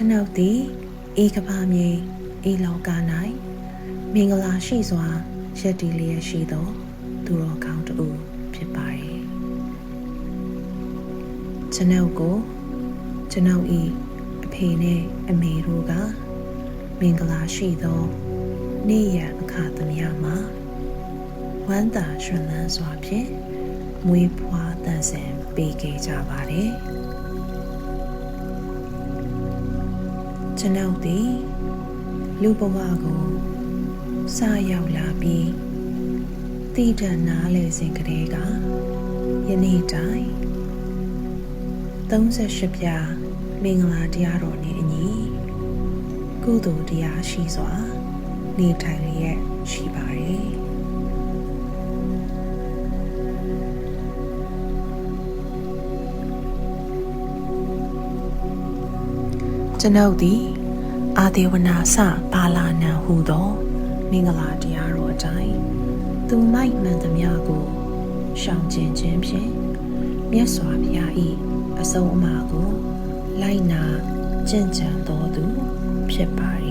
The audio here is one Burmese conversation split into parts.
ကျွန်ုပ်သည်ဤကဘာမြေဤလောက၌မင်္ဂလာရှိစွာရည်တည်လျက်ရှိသော သူတော်ကောင်းတူဖြစ်ပါれကျွန်ုပ်ကိုကျွန်ုပ်ဤအဖေနဲ့အမေတို့ကမင်္ဂလာရှိသောနေ့ရက်အခါသမယမှာဝမ်းသာရှင်လန်းစွာဖြင့်မွေးဖွားတန်ဆင်ပေးခဲ့ကြပါတယ် ကျွန်ုပ်သည် လူဘဝကိုစရောက်လာပြီးတည်တံနားလေစဉ်ကလေးကယနေ့တိုင်း38ပြားမင်္ဂလာတရားတော်နှင့်အညီကုသိုလ်တရားရှိစွာ နေထိုင်လျက်ရှိပါတယ်ကျွန်ုပ်သည် အာဒေဝနာစပါလာနံဟူသောမင်္ဂလာတရားတော်အတိုင်းသူမိုက်မှန်သမျှကိုရှောင်ကျဉ်ခြင်းဖြင့်မြတ်စွာဘုရား၏အဆုံးအမကိုလိုက်နာကျင့်ကြံတော်သူဖြစ်ပါれ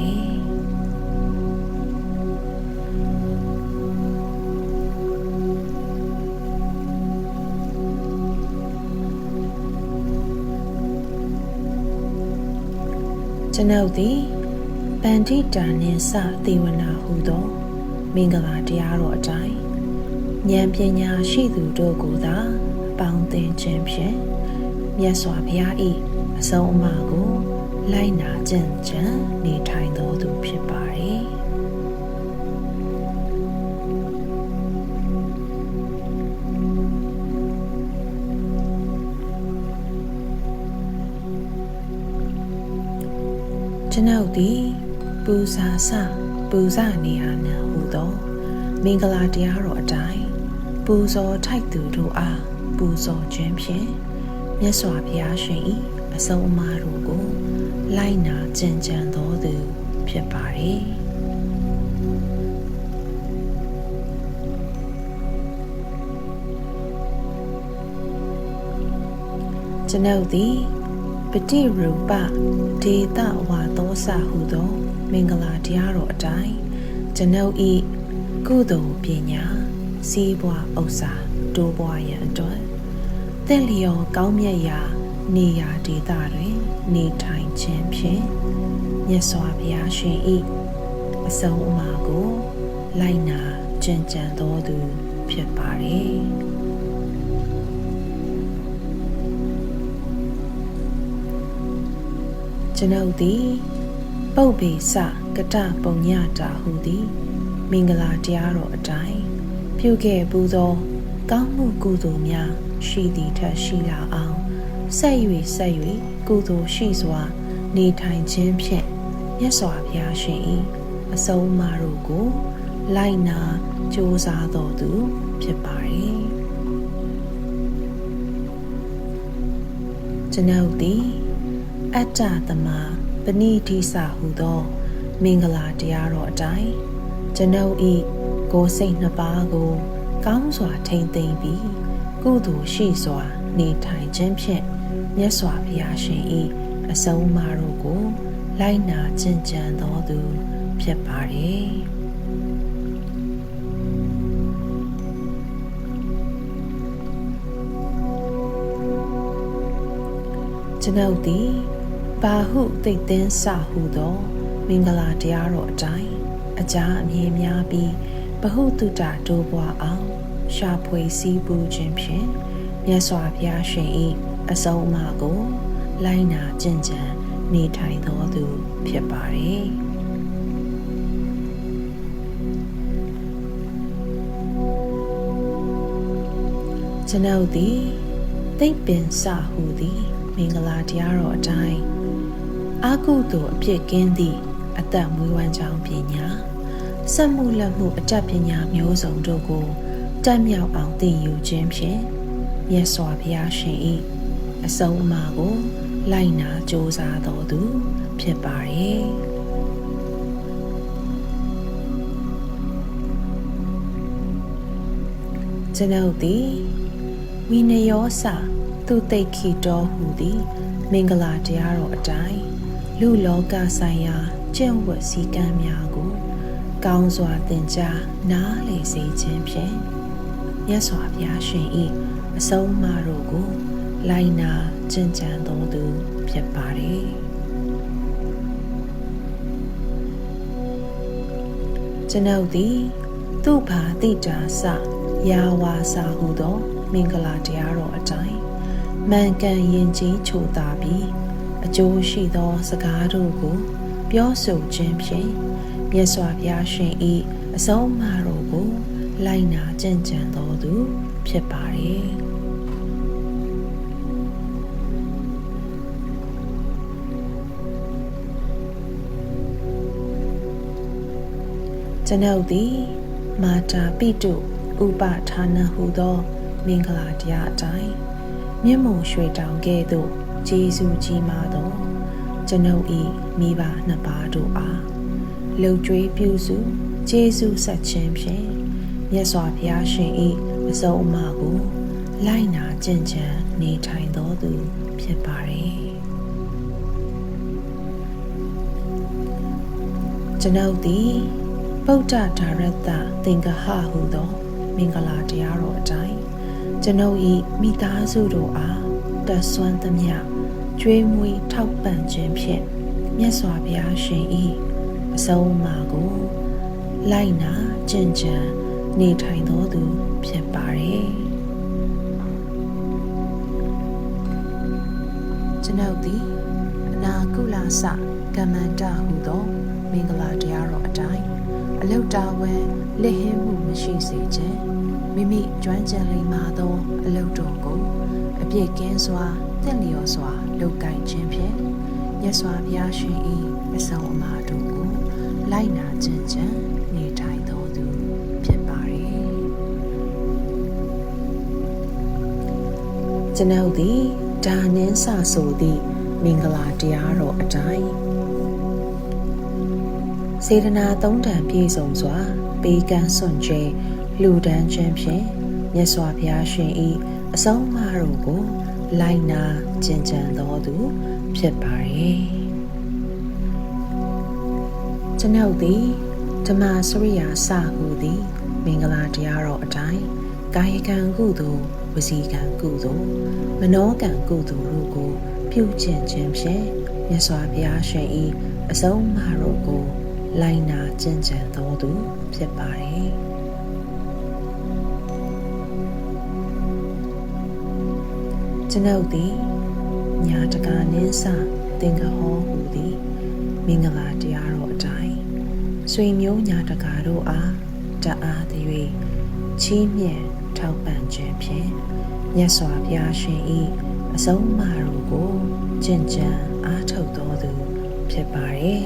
ကျွန်ုပ်သည် ပန္တိတာနှင့်စသေဝနာဟုသော မင်္ဂလာတရားတော်အတိုင်းဉာဏ်ပညာရှိသူတို့ကိုသာ ပေါင်းသင်ခြင်းဖြင့်မြတ်စွာဘုရား၏အဆုံးအမကို လိုက်နာကျင့်ကြံနေထိုင်တော်သူဖြစ်ပါれကျွန်ုပ်သည် ပူဇာစပူဇနေရနံဟူသော မင်္ဂလာတရားတော်အတိုင်းပူဇော်ထိုက်သူတို့အားပူဇော်ခြင်းဖြင့်မြတ်စွာဘုရားရှင်၏အဆုံးအမတို့ကို လိုက်နာကျင့်ကြံတော်သူဖြစ်ပါれကျွန်ုပ်သည်ပฏิရူပဒေတဝါသောစဟုသော မင်္ဂလာတရားတော်အတိုင်းကျွန်ုပ်ဤကုသိုလ်ပညာစီးပွားဥစ္စာတိုးပွားရန်အတွက်တင့်လျော်ကောင်းမြတ်ရာနေရာဒေသတွင်နေထိုင်ခြင်းဖြင့်မြတ်စွာဘုရားရှင်ဤအဆုံးအမကိုလိုက်နာကျင့်ကြံတော်သူဖြစ်ပါれကျွန်ုပ်သည် ပုပ်ပေစကတပုံညတာဟုသည်မင်္ဂလာတရားတော်အတိုင်းပြုခဲ့ပူသော ကောင်းမှုကုသိုလ်များရှိသည်ထက်ရှိလာအောင်ဆက်၍ဆက်၍ကုသိုလ်ရှိစွာ နေထိုင်ခြင်းဖြင့်မြတ်စွာဘုရားရှင်၏အဆုံးအမတို့ကို လိုက်နာကြိုးစားတော်သူ ဖြစ်ပါれကျွန်ုပ်သည်အတ္တသမ ပဏိတိစဟုသော မင်္ဂလာတရားတော်အတိုင်းကျွန်ုပ်ဤကိုယ်စိတ်နှစ်ပါးကို ကောင်းစွာထိမ့်သိမ့်ပြီးကုသိုလ်ရှိစွာ နေထိုင်ခြင်းဖြင့်မြတ်စွာဘုရားရှင်၏အဆုံးအမတို့ကို လိုက်နာကျင့်ကြံတော်သူ ဖြစ်ပါれကျွန်ုပ်သည် ဘာဟုသိတ်သင်းစဟုသော မင်္ဂလာတရားတော်အတိုင်းအကြအမြင်များပြီးဘဟုတုတတိုးပွားအောင်ရှာဖွေစည်းပူးခြင်းဖြင့်မြတ်စွာဘုရားရှင်၏အဆုံးအမကို လိုက်နာကျင့်ကြံနေထိုင်တော်သူဖြစ်ပါれကျွန်ုပ်သည်သိပ္ပင်စဟုသည် မင်္ဂလာတရားတော်အတိုင်း အာကုသို့အပြစ်ကင်းသည့်အသက်မွေးဝမ်းကြောင်းပညာစက်မှုလက်မှုအတတ်ပညာမျိုးစုံတို့ကိုတက်မြောက်အောင်သင်ယူခြင်းဖြင့်မြတ်စွာဘုရားရှင်၏အဆုံးအမကို လိုက်နာကြိုးစားတော်သူ ဖြစ်ပါရဲ့ကျွန်ုပ်သည်ဝိနယောစသူတိတ်ခိတော်ဟူသည် မင်္ဂလာတရားတော်အတိုင်း လူလောကဆိုင်ရာကျင့်ဝတ်စည်းကမ်းများကို ကောင်းစွာသင်ကြားနားလည်စေခြင်းဖြင့်မြတ်စွာဘုရားရှင်၏အဆုံးအမတို့ကို လိုက်နာကျင့်ကြံတော်သူဖြစ်ပါတယ်ကျွန်ုပ်သည် သူ့ဘာတိတာစယာဝါစာဟုသော မင်္ဂလာတရားတော်အတိုင်းမှန်ကန်ရင်ကြီးချိုတာပြီး အကျိုးရှိသော စကားတို့ကို ပြောဆိုခြင်းဖြင့်မြတ်စွာဘုရားရှင်၏အဆုံးအမတော်ကို လိုက်နာကျင့်ကြံတော်သူ ဖြစ်ပါတယ်ကျွန်ုပ်သည် မာတာပိတုဥပဌာနဟုသော မင်္ဂလာတရားအတိုင်းမြင့်မုံရွှေတောင်ကဲ့သို့ ဂျေဇုကြီးမာသောကျွန်ုပ်၏မိဘနှစ်ပါးတို့အားလှုပ်ကြွေးပြုစုဂျေဇုဆက်ခြင်းဖြင့်မြတ်စွာဘုရားရှင်၏အဆုံးအမကိုလိုက်နာကျင့်ကြံနေထိုင်တော်သူဖြစ်ပါれကျွန်ုပ်သည်ဗုဒ္ဓဒါရတသင်္ကဟဟုသော မင်္ဂလာတရားတော်အတိုင်းကျွန်ုပ်၏မိသားစုတို့အား တဆွမ်းသမျှကျွေးမွေးထောက်ပံ့ခြင်းဖြင့်မြတ်စွာဘုရားရှင်၏အဆုံးအမကိုလိုက်နာကျင့်ကြံနေထိုင်တော်သူဖြစ်ပါれကျွန်ုပ်သည်အနာကုလစကမ္မန္တဟုသောမင်္ဂလာတရားတော်အတိုင်းအလုတာဝန်လက်ဟင်းမှုမရှိစေခြင်းမိမိကျွမ်းကျင်လိမ္မာသောအလုတော်ကိုအ ပြည့်ကင်းစွာတင့်လျော်စွာလုပ်ကိုင်ခြင်းဖြင့်မြတ်စွာဘုရားရှင်၏အဆောင်အမတို့ကိုလိုက်နာခြင်းချံနေထိုင်တော်သူဖြစ်ပါれကျွန်ုပ်သည်ဒါနင်းဆဆိုသည့်မင်္ဂလာတရားတော်အတိုင်းစေတနာသုံးတန်ပြည့်စုံစွာ ပေးကမ်းစွန့်ကြဲလူဒန်းခြင်းဖြင့်မြတ်စွာဘုရားရှင်၏ အဆုံးအမတို့ကို လိုက်နာကျင့်ကြံတော်သူ ဖြစ်ပါရဲ့ကျွန်ုပ်သည်ဓမ္မစရိယာစဟုသည် မင်္ဂလာတရားတော်အတိုင်းကာယကံကုသိုလ်ဝစီကံကုသိုလ်မနောကံကုသိုလ်တို့ကို ပြုကျင့်ခြင်းဖြင့်မြတ်စွာဘုရားရှင်၏အဆုံးအမတို့ကို လိုက်နာကျင့်ကြံတော်သူ ဖြစ်ပါတ ကျွန်ုပ်သည်ညာတကာနင်းစသင်္ကဟောဟူသည်မင်္ဂလာတရားတော်အတိုင်းဆွေမျိုးညာတကာတို့အားတအားသည်၍ချီးမြှင့်ထောက်ပံ့ခြင်းဖြင့်မြတ်စွာဘုရားရှင်၏အဆုံးအမတို့ကိုကျင့်ကြံအားထုတ်တော်သူဖြစ်ပါတယ်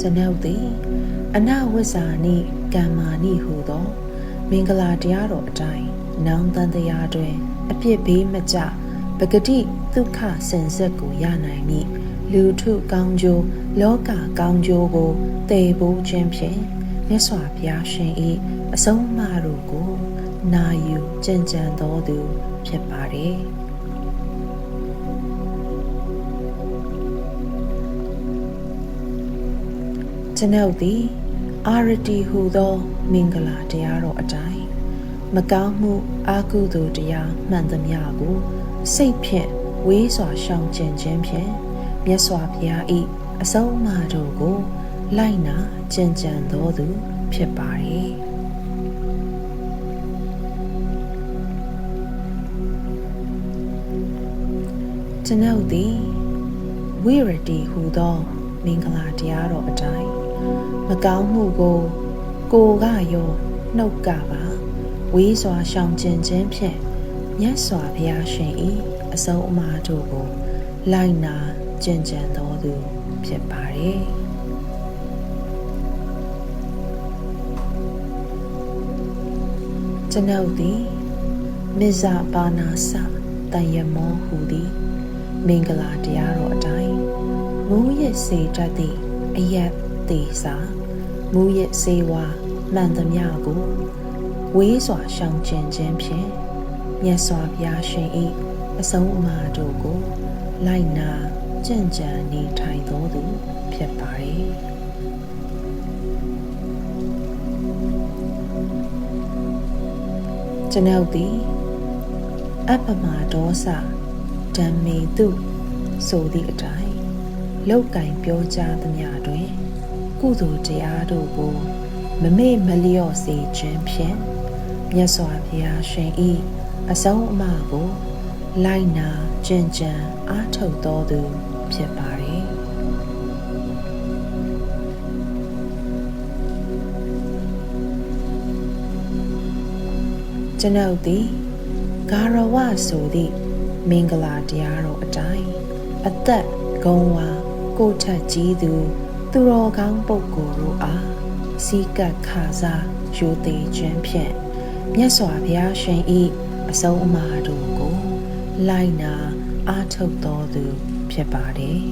ကျွန်ုပ်သည်အနဝိဇ္ဇာနိကမ္မာနိဟုသော မင်္ဂလာတရားတော်အတိုင်းနောင်တန်တရားတွင်အပြစ်ဘေးမကြပဂတိဒုက္ခစင်စစ်ကိုရနိုင်မည်လူထုကောင်းကျိုးလောကကောင်းကျိုးကိုတည်ဖို့ခြင်းဖြင့်မြတ်စွာဘုရားရှင်၏အဆုံးအမတို့ကိုနာယူကြင်ကြံတော်သူဖြစ်ပါတယ်ကျွန်ုပ်သည် အာရတီဟူသောမင်္ဂလာတရားတော်အတိုင်းမကောင်းမှုအာကုသိုလ်တရားမှန်သမျှကိုစိတ်ဖြင့်ဝေးစွာရှောင်ကျဉ်ခြင်းဖြင့်မြတ်စွာဘုရား၏အဆုံးအမတို့ကို လိုက်နာကျင့်ကြံတော်သူ ဖြစ်ပါれကျွန်ုပ်သည်ဝိရတိဟူသော မင်္ဂလာတရားတော်အတိုင်း မကောင်းမှုကိုကိုကရောနှုတ်ကပါဝေးစွာရှောင်ကျင်ခြင်းဖြင့်မြတ်စွာဘုရားရှင်၏အဆုံးအမတို့ကို လိုက်နာကျင့်ကြံတော်သူဖြစ်ပါတယ်ကျွန်ုပ်သည်မိဇာပါနာစတန်ရမောဟူသည်မင်္ဂလာတရားတော်အတိုင်းမူရစ်စေတတ်သည့်အယက် သေးစာမူရစ်စေဝါမှန်သမျှကိုဝေးစွာရှောင်ကျဉ်ခြင်းဖြင့်မြတ်စွာဘုရားရှင်၏အဆုံးအမတို့ကိုလိုက်နာကြံ့ကြံနေထိုင်တော်သူဖြစ်ပါတယ်ကျွန်ုပ်သည်အပမဒေါသဓမ္မေတုဆိုသည့်အတိုင်းလောက်ကင်ပြောကြားသမျှတွင် ကုသိုလ်တရားတို့ကိုမမေ့မလျော့စေခြင်းဖြင့်မြတ်စွာဘုရားရှင်ဤအဆုံးအမကိုလိုက်နာကျင့်ကြံအားထုတ်တော်သူဖြစ်ပါတယ်ကျွန်ုပ်သည်ဂါရဝဆိုသည့်မင်္ဂလာတရားတော်အတိုင်းအသက်ဂုံဝါကိုထက်ကြီးသူ သူတော်ကောင်းပုဂ္ဂိုလ်တို့အားစီကပ်ခါစားယူသေးခြင်းဖြင့်မြတ်စွာဘုရားရှင်ဤအဆုံးအမတို့ကို လိုက်နာအားထုတ်တော်သူဖြစ်ပါတယ်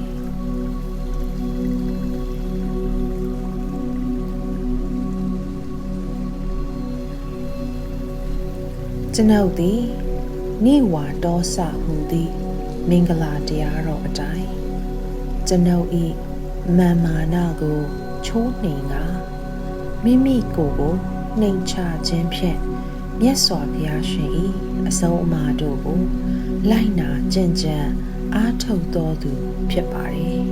ကျွန်ုပ်သည်နိဝါဒောစဟူသည့်မင်္ဂလာတရားတော်အတိုင်းကျွန်ုပ်ဤ မာမာနကိုချိုးနှိမ်ကမိမိကိုယ်ကိုနှိမ်ချခြင်းဖြင့်မြတ်စွာဘုရားရှင်ဤအဆုံးအမတို့ကိုလိုက်နာကြင်ကြံအားထုတ်တော်သူဖြစ်ပါတယ်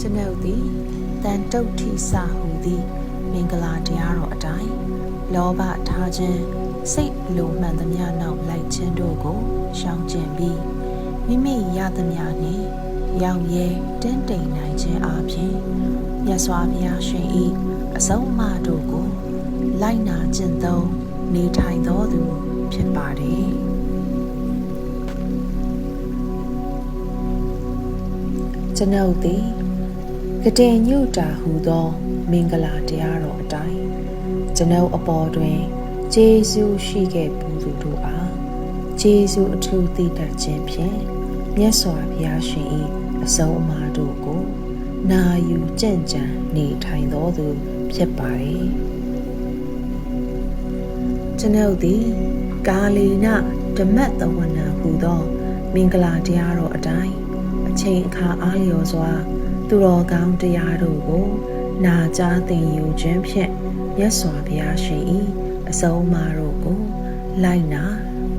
ကျွန်ုပ်သည်တန်တုတ်ထီစာဟူသည့်မင်္ဂလာတရားတော်အတိုင်းလောဘထားခြင်း စိတ်လိုမှန်သမျှနောက်လိုက်ခြင်းတို့ကိုရှောင်ကျဉ်ပြီးမိမိရသမျှနှင့်ရောင်ရဲတင်းတိမ်နိုင်ခြင်းအပြင်မြတ်စွာဘုရားရှင်၏အဆုံးအမတို့ကို လိုက်နာကျင့်သုံးနေထိုင်တော်သူဖြစ်ပါတယ်ကျွန်ုပ်သည်ကတိညုတာဟူသော မင်္ဂလာတရားတော်အတိုင်းကျွန်ုပ်အပေါ်တွင် ဂျေဇုရှိခဲ့ပူသူတို့အားဂျေဇုအထူးသိတတ်ခြင်းဖြင့်မြတ်စွာဘုရားရှင်၏အဆုံးအမတို့ကို နာယူကြံ့ကြံနေထိုင်တော်သူဖြစ်ပါတယ်ကျွန်ုပ်သည်ကာလီနဓမ္မတဝနာဟူသော မင်္ဂလာတရားတော်အတိုင်းအချိန်အခါအားလျော်စွာ သူတော်ကောင်းတရားတို့ကို နာကြားသင်ယူခြင်းဖြင့်မြတ်စွာဘုရားရှင်၏ အဆုံးအမတို့ကိုလိုက်နာ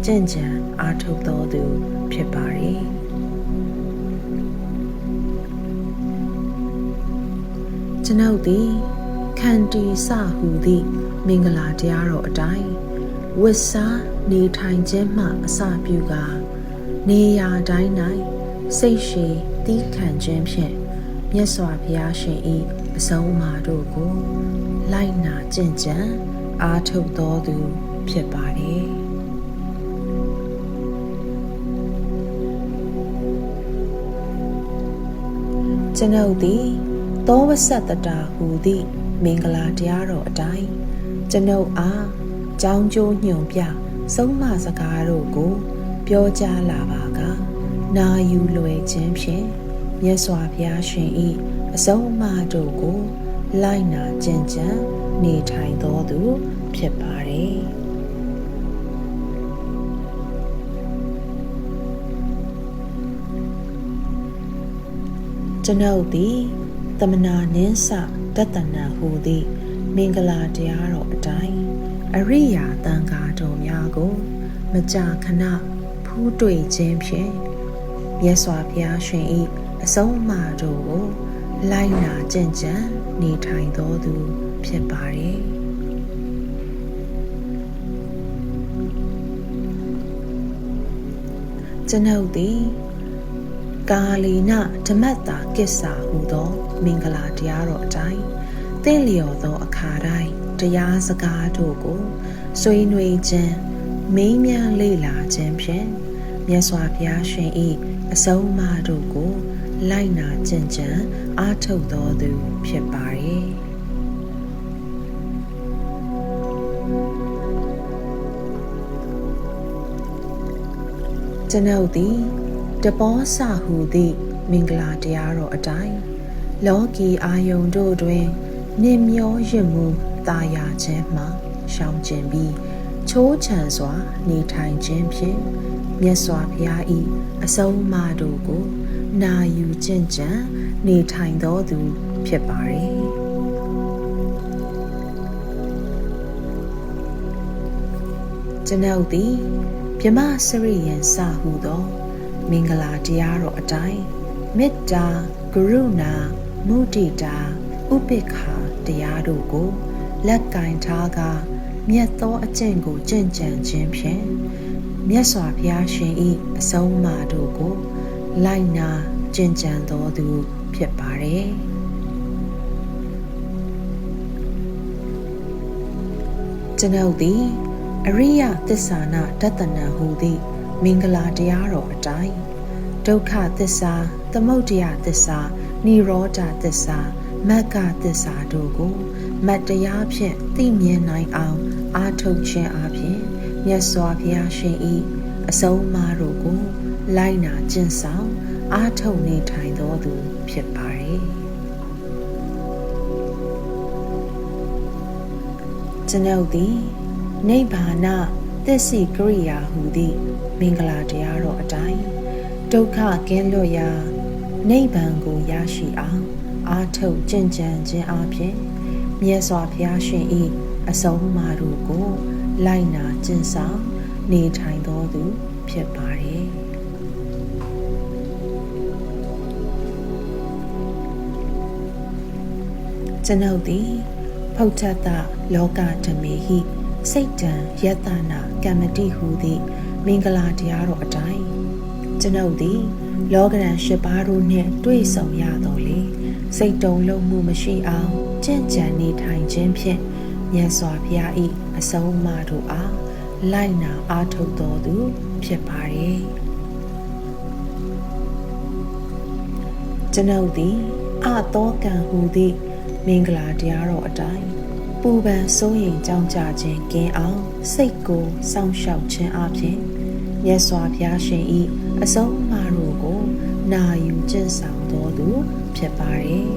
ကြင်ကြံအားထုတ်တော်သူဖြစ်ပါれကျွန်ုပ်သည်ခန္တီစဟူသည့်မင်္ဂလာတရားတော်အတိုင်းဝစ်စားနေထိုင်ခြင်းမှအစပြုကာနေရာတိုင်း၌စိတ်ရှည်တီးခံခြင်းဖြင့်မြတ်စွာဘုရားရှင်၏အဆုံးအမတို့ကို လိုက်နာကျင့်ကြံ အားထုတ်တော်သူဖြစ်ပါတယ်ကျွန်ုပ်သည်သောဝဆတတာဟူသည့်မင်္ဂလာတရားတော်အတိုင်းကျွန်ုပ်အားကြောင်းကျိုးညွန်ပြဆုံးမစကားတို့ကို ပြောကြားလာပါကနာယူလွယ်ခြင်းဖြင့်မြတ်စွာဘုရားရှင်၏အဆုံးအမတို့ကို လိုက်နာကျင့်ကြံ နေထိုင်တော်သူဖြစ်ပါတယ်ကျွန်ုပ်သည်သမနာနင်းစတတနာဟူသည့်မင်္ဂလာတရားတော်အတိုင်းအရိယာတန်ခါတော်များကို မကြာခဏဖူးတွေ့ခြင်းဖြင့်မြတ်စွာဘုရားရှင်၏အဆုံးအမတို့ကိုလိုက်နာကြင်ကြံနေထိုင်တော်သူ ဖြစ်ပါတယ်ကျွန်ုပ်သည်ကာလီနဓမ္မတာကိစ္ဆာဟူသောမင်္ဂလာတရားတော်အတိုင်းတင့်လျော်သောအခါတိုင်းတရားစကားတို့ကိုဆွေးနွေးခြင်းမင်းများလေ့လာခြင်းဖြင့်မြတ်စွာဘုရားရှင်၏အဆုံးအမတို့ကို လိုက်နာကျင့်ကြံအားထုတ်တော်သူဖြစ်ပါ ကျွန်ုပ်သည်တပောဆဟူသည့်မင်္ဂလာတရားတော်အတိုင်းလောကီအာယုန်တို့တွင်နှင်မျောရင့်မှုတာယာခြင်းမှာရှောင်ကျင်ပြီးချိုးချံစွာနေထိုင်ခြင်းဖြင့်မြတ်စွာဘုရား၏အဆုံးအမတို့ကို နာယူကျင့်ကြံနေထိုင်တော်သူဖြစ်ပါれကျွန်ုပ်သည် မြမစရိယံစဟုသော မင်္ဂလာတရားတော်အတိုင်းမေတ္တာကရုဏာမုဒိတာဥပိ္ပခာတရားတို့ကို လက်ကင်ထားကားမြတ်သောအကျင့်ကိုကြင်ကြံခြင်းဖြင့်မြတ်စွာဘုရားရှင်၏အဆုံးအမတို့ကို လိုက်နာကြင်ကြံတော်သူဖြစ်ပါတယ်ကျွန်ုပ်သည် အရိယသစ္စာနာတတနံဟူသည့်မင်္ဂလာတရားတော်အတိုင်းဒုက္ခသစ္စာသမုဒယသစ္စာនិရောဓသစ္စာမဂ္ဂသစ္စာတို့ကိုမတ်တရားဖြင့်သိမြင်နိုင်အောင်အားထုတ်ခြင်းအပြင်မြတ်စွာဘုရားရှင်၏အဆုံးအမတို့ကို လိုက်နာကျင့်ဆောင်အားထုတ်နေထိုင်တော်သူဖြစ်ပါれကျွန်ုပ်သည် နိဗ္ဗာနသစ္စိကရိယာဟူသည့်မင်္ဂလာတရားတော်အတိုင်းဒုက္ခကင်းလွတ်ရာနိဗ္ဗာန်ကိုရရှိအောင်အာထုတ်ကြင်ကြံခြင်းအပြင်မြတ်စွာဘုရားရှင်၏အဆုံးအမတို့ကိုလိုက်နာကျင့်ဆောင်နေထိုင်တော်သူဖြစ်ပါれကျွန်ုပ်သည်ဖုတ်ထတလောကဓမေဟိ စိတ်တံယတနာကမ္မတိဟူသည့်မင်္ဂလာတရားတော်အတိုင်းကျွန်ုပ်သည် လောကရန်၈ပါးတို့နှင့်တွေ့ဆုံရတော်လေစိတ်တုံလုံးမှုမရှိအောင်ကြင့်ကြံနေထိုင်ခြင်းဖြင့်မြတ်စွာဘုရား၏အဆုံးအမတို့အားလိုက်နာအားထုတ်တော်သူ ဖြစ်ပါれကျွန်ုပ်သည်အတောကံဟူသည့်မင်္ဂလာတရားတော်အတိုင်း ပူပန်စိုးရိမ်ကြောင်းကြခြင်းကင်းအောင်စိတ်ကိုစောင့်ရှောက်ခြင်းအပြင်မြတ်စွာဘုရားရှင်၏အဆုံးအမတို့ကို နာယူကျင့်ဆောင်တော်သူဖြစ်ပါတယ်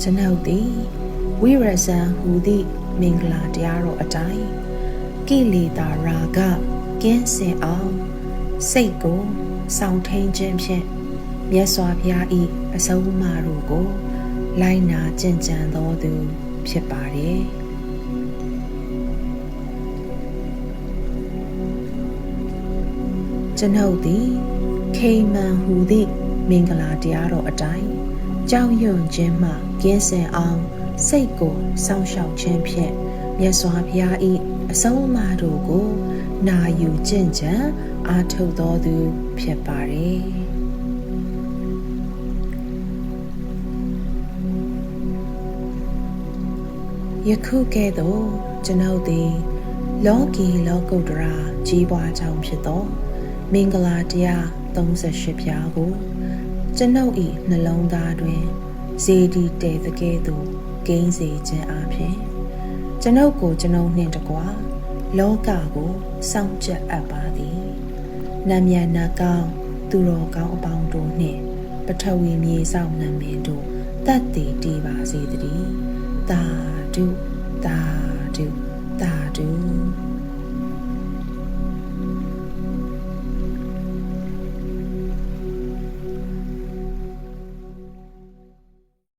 ကျွန်ုပ်သည်ဝိရဇံဟူသည့်မင်္ဂလာတရားတော်အတိုင်းကိလေသာရာဂကင်းစင်အောင်စိတ်ကိုစောင့်ထိန်ခြင်းဖြင့် မြတ်စွာဘုရား၏အဆုံးအမတို့ကို လိုက်နာကျင့်ကြံတော်သူ ဖြစ်ပါတယ်ကျွန်ုပ်သည်ခိမန်ဟူသည့်မင်္ဂလာတရားတော်အတိုင်းကြောက်ရွံ့ခြင်းမှကင်းစင်အောင်စိတ်ကိုစောင့်ရှောက်ခြင်းဖြင့်မြတ်စွာဘုရား၏အဆုံးအမတို့ကို နာယူကျင့်ကြံအားထုတ်တော်သူဖြစ်ပါတ ယ်ယခုကဲ့သို့ကျွန်ုပ်သည် လောကီလောကုတ္တရာကြီးပွားကြောင်းဖြစ်သော မင်္ဂလာတရား38ပြားကိုကျွန်ုပ်၏နှလုံးသားတွင်ဇေဒီတဲသကဲ့သို့ဂိမ်းစေခြင်းအပြင်ကျွန်ုပ်ကိုကျွန်ုပ်နှင့်တကွာလောကကိုစောင့်ကြပ်အပ်ပါသည်နမြတ်နာကောင်းသူတော်ကောင်းအပေါင်းတို့နှင့်ပထဝီမြေဆောင်နမင်းတို့တတ်တည်တည်ပါစေတည်း do that.